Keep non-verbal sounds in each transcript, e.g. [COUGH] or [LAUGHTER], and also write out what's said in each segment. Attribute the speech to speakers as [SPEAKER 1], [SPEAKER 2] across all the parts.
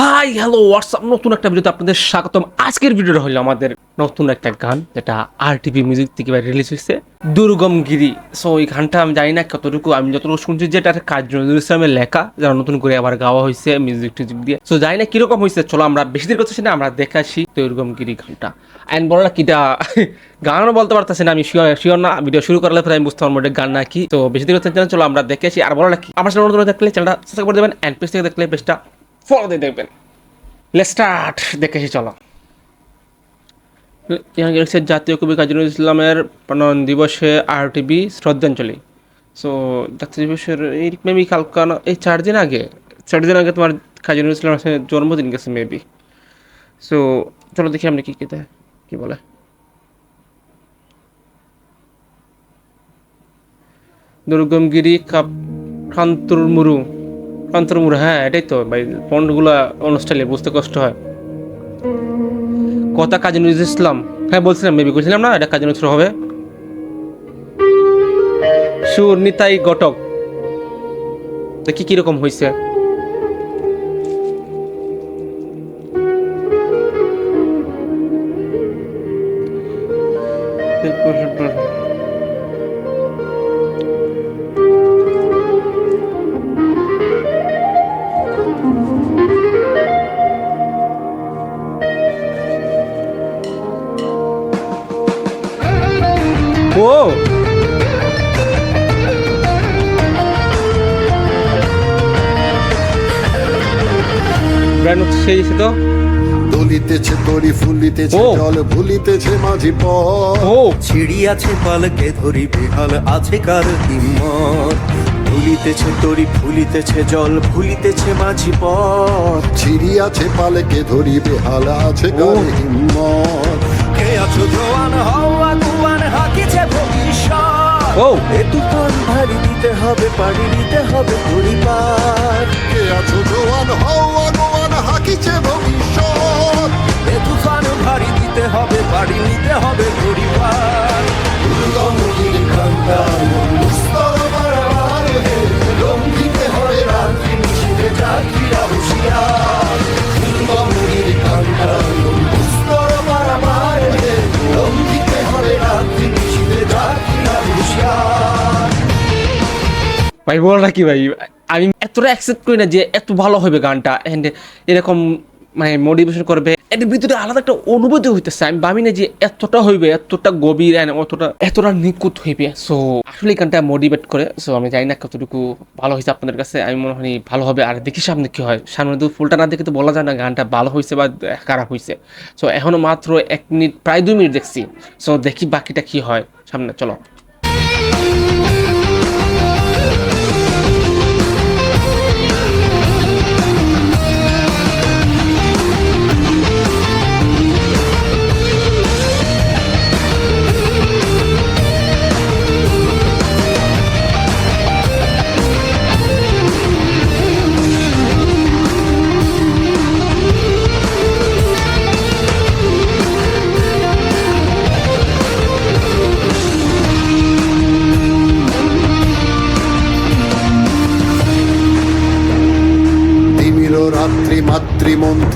[SPEAKER 1] Hi hello WhatsApp নতুন একটা ভিডিওতে আপনাদের স্বাগতম। আজকের ভিডিওটা হলো আমাদের নতুন একটা গান, যেটা আর টিভি মিউজিক থেকে রিলিজ হয়েছে দুর্গমগিরি সো এই গানটা আমি জানি না কতটুকু, আমি যতটুকু শুনছি যে এটা কাজী নজরুল ইসলামের লেখা, যারা নতুন করে আবার গাওয়া হয়েছে মিউজিক টিউজিক দিয়ে। সো জানি না কীরকম হয়েছে, চলো আমরা বেশি দিন করতেছি না, আমরা দেখাচ্ছি দুর্গমগিরি গানটা। অ্যান্ড বলো না কিটা গানও বলতে পারতেছি না, আমি শিওর শিওর না। ভিডিও শুরু করলে পরে আমি বুঝতে পারব এটা গান না কি তো বেশি দিন করতে চলো আমরা দেখেছি আর বলো না কি, আমার সাথে নতুন দেখলে চ্যানেলটা সাবস্ক্রাইব করে দেবেন অ্যান্ড পেজ থেকে দেখলে পেজটা ফলো দিয়ে দেখবেন। লেটস স্টার্ট দেখেছি চলো। গেছে জাতীয় কবি কাজী ইসলামের প্রণয়ন দিবসে আর টিভি শ্রদ্ধাঞ্জলি। সো জাতীয় দিবসের এই মেবি কালকা এই চার দিন আগে, চার দিন আগে তোমার কাজী ইসলামের জন্মদিন গেছে মেবি সো চলো দেখি আপনি কী কি দেয় কি বলে। দুর্গমগিরি কাপ কান্তর মুরু। কান্তর মুরু হ্যাঁ এটাই তো ভাই ফন্টগুলো অনুষ্ঠানে বুঝতে কষ্ট হয়। কথা কাজী নজরুল ইসলাম হ্যাঁ বলছিলাম মেবি বলছিলাম না, এটা কাজী নজরুল হবে। সুর নিতাই ঘটক দেখি কীরকম হয়েছে ও ব্র্যান্ড সেই তো।
[SPEAKER 2] দলিতেছে তরি ফুলিতেছে জল ভুলিতেছে মাঝি পথ।
[SPEAKER 1] ও।
[SPEAKER 3] ছিড়ি আছে পালকে ধরি বেহাল আছে কার হিম্মত? ভুলিতেছে তরি ফুলিতেছে জল ভুলিতেছে মাঝি পথ।
[SPEAKER 2] ছিড়িয়াছে পালেকে ধরিবে হাল আছে কার হিম্মত?
[SPEAKER 1] ও।
[SPEAKER 3] এ তুফান ভারী দিতে হবে পাড়ি দিতে হবে পরিবার।
[SPEAKER 2] কে আছো জোয়ান হও আগোয়ান হাকিছে ভবিষ্যৎ।
[SPEAKER 3] এ তুফান ভারী দিতে হবে পাড়ি নিতে হবে
[SPEAKER 1] ভাই, বল না কি ভাই? আমি এতটা অ্যাকসেপ্ট করি না যে এত ভালো হবে গানটা। এন্ড এরকম মানে মোটিভেশন করবে। এটার ভিতরে আলাদা একটা অনুভূতি হইতেছে। আমি ভাবি না যে এতটা হইবে, এতটা গভীর অতটা, এতটা নিখুঁত হইবে। সো আসলে গানটা মোটিভেট করে। সো আমি জানি না কতটুকু ভালো হয়েছে আপনাদের কাছে। আমি মনে হয় ভালো হবে। আর দেখি সামনে কি হয়। সামনে তো ফুলটা না দেখে তো বলা যায় না গানটা ভালো হয়েছে বা খারাপ হয়েছে। সো এখনও মাত্র এক মিনিট, প্রায় দুই মিনিট দেখছি। সো দেখি বাকিটা কি হয় সামনে। চলো।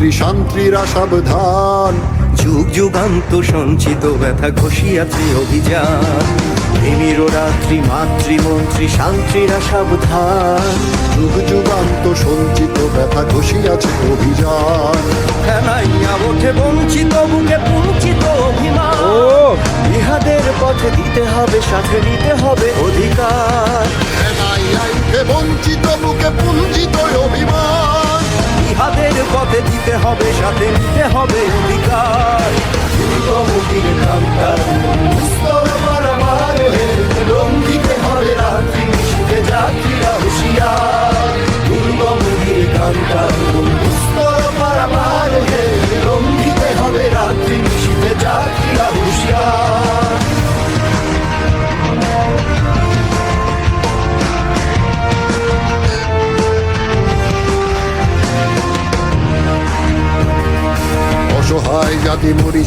[SPEAKER 2] মাতৃমন্ত্রী শান্তিরা সাবধান
[SPEAKER 3] যুগ যুগান্ত সঞ্চিত ব্যথা ঘষিয়াছে অভিযান। প্রেমীর রাত্রি মাতৃমন্ত্রী শান্তিরা সাবধান
[SPEAKER 2] যুগ যুগান্ত সঞ্চিত ব্যথা ঘষিয়াছে অভিযান।
[SPEAKER 3] ফেলাইয়া ওঠে বঞ্চিত বুকে পুঞ্চিত অভিমান।
[SPEAKER 1] ও!
[SPEAKER 3] ইহাদের পথে দিতে হবে সাথে নিতে হবে অধিকার।
[SPEAKER 2] সেনাই বঞ্চিত বুকে পুঞ্জিত অভিমান।
[SPEAKER 3] ইহাদের পথে দিতে হবে সাথে নিতে হবে অধিকার।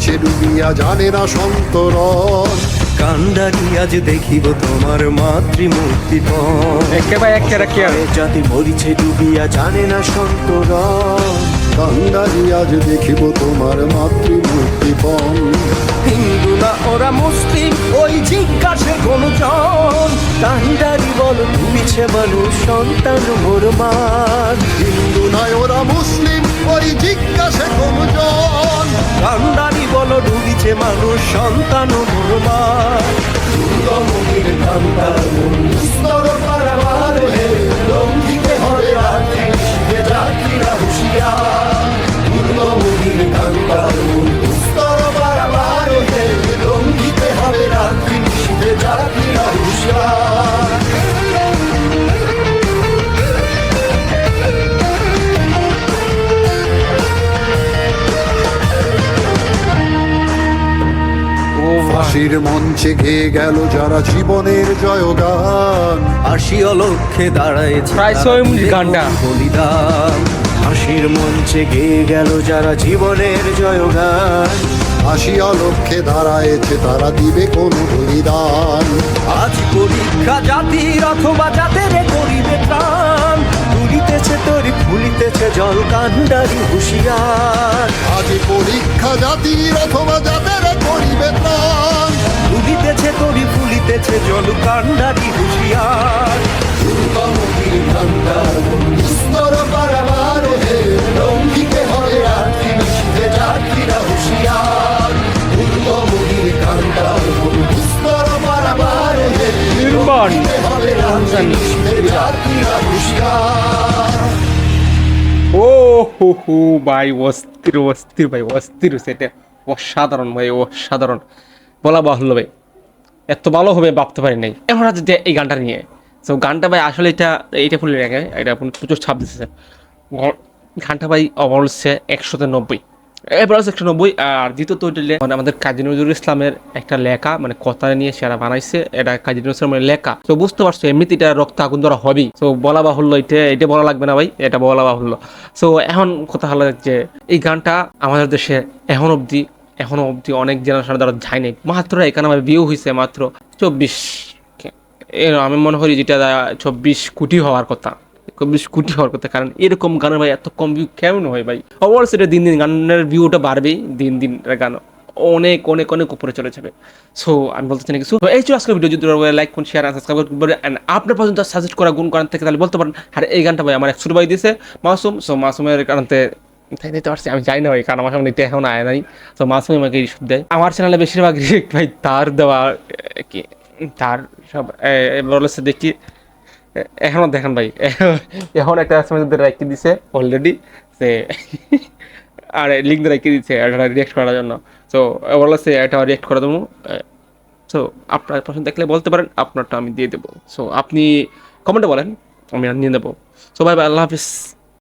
[SPEAKER 2] মরিছে ডুবিয়া জানে না সন্তরণ।
[SPEAKER 3] কান্ডারি আজ দেখিব তোমার মাতৃমূর্তি জাতি মরিছে ডুবিয়া জানে না সন্তরণ।
[SPEAKER 2] নারী আজ দেখিব তোমার মাতৃমূর্তিপণ
[SPEAKER 3] হিন্দু না ওরা মুসলিম ওই জিজ্ঞাসে কোন জন? কান্ডারি ডুবিছে মানুষ সন্তান মোর মান।
[SPEAKER 2] হিন্দু নয় ওরা মুসলিম ওই জিজ্ঞাসে কমজন
[SPEAKER 3] কান্দানি বল ডুবিছে মানুষ সন্তান মোর মান।
[SPEAKER 2] দুর্গমনির
[SPEAKER 1] কান্দার ভাই
[SPEAKER 2] মঞ্চে গেয়ে গেল যারা জীবনের জয়গান।
[SPEAKER 3] হাসি অলক্ষে দাঁড়ায়
[SPEAKER 1] প্রায়
[SPEAKER 3] তারা
[SPEAKER 1] ছয় মিনিট গানটা।
[SPEAKER 3] বলিদান। হাসির মঞ্চে গেয়ে গেল যারা জীবনের জয়গান।
[SPEAKER 2] আসিয়া লক্ষ্যে দাঁড়ায়েছে তারা দিবে কোন বলিদান।
[SPEAKER 3] আজ পরীক্ষা জাতির অথবা জাতের তুলিতেছে তরি ফুলিতেছে জল কান্ডারি হুঁশিয়ার।
[SPEAKER 2] আজি পরীক্ষা জাতির অথবা যাদের করিবে প্রাণ
[SPEAKER 3] ফুলিতেছে তরি ফুলিতেছে জল কান্ডারি হুঁশিয়ার।
[SPEAKER 1] ও হো হো ভাই, অস্থির অস্থির, ভাই, অস্থির সেটা। অসাধারণ, ভাই, অসাধারণ। বলা বাহুল্য, ভাই। এত ভালো হবে ভাবতে পারি নাই। এখন আছে যে এই গানটা নিয়ে। তো গানটা, ভাই, আসলে এটা, এইটা ফুলে রেখে, এটা প্রচুর ছাপ দিতেছে গানটা, ভাই ওভার হচ্ছে একশোতে নব্বই। এবার হচ্ছে একশো নব্বই, আর দ্বিতীয়ত ওইটা লে- মানে আমাদের কাজী নজরুল ইসলামের একটা লেখা মানে কথা নিয়ে সেরা বানাইছে, এটা কাজী নজরুল ইসলামের লেখা। তো বুঝতে পারছ, এমনিতে এটা রক্ত আগুন ধরা হবেই। তো বলা বাহুল্য, এটা এটা বলা লাগবে না ভাই, এটা বলা বাহুল্য। সো এখন কথা হলো যে, এই গানটা আমাদের দেশে এখন অবধি, এখনও অবধি অনেক জেনারেশন দ্বারা যায়নি মাত্র এখানে আমার বিয়ে হয়েছে মাত্র চব্বিশ আমি মনে করি যেটা, চব্বিশ কোটি হওয়ার কথা। চব্বিশ কোটি হওয়ার কথা। কারণ এরকম গানের ভাই এত কম ভিউ কেমন হয় ভাই? অবশ্যই এটা দিন দিন গানের ভিউটা বাড়বেই, দিন দিন গান অনেক অনেক অনেক উপরে চলে যাবে। সো আমি বলতে চাই কিছু এই ছিল আজকের ভিডিও যদি লাইক করুন শেয়ার আর সাবস্ক্রাইব করবেন অ্যান্ড আপনার পর্যন্ত সাজেস্ট করা গুণ করার থেকে তাহলে বলতে পারেন, আর, এই গানটা ভাই আমার এক ভাই দিয়েছে, মাসুম। সো মাসুমের কারণতে তাই দিতে পারছি। আমি জানি না ভাই, কারণ আমার সামনে এটা এখন আয় নাই। তো মাসুম আমাকে এই সব দেয়। আমার চ্যানেলে বেশিরভাগ [LAUGHS] ভাই তার দেওয়া কি, তার সব বলেছে দেখি। এ- এখনও দেখেন ভাই, [LAUGHS] এখন একটা এসএমএস রাখি দিছে অলরেডি সে [LAUGHS] আর লিঙ্ক রাখি দিচ্ছে এটা রিয়েক্ট করার জন্য। সো বলেছে এটা রিয়েক্ট করে দেবো। সো আপনার পছন্দ দেখলে বলতে পারেন, আপনারটা আমি দিয়ে দেবো। সো আপনি কমেন্টে বলেন, আমি নিয়ে নেব। সো ভাই আল্লাহ হাফিজ।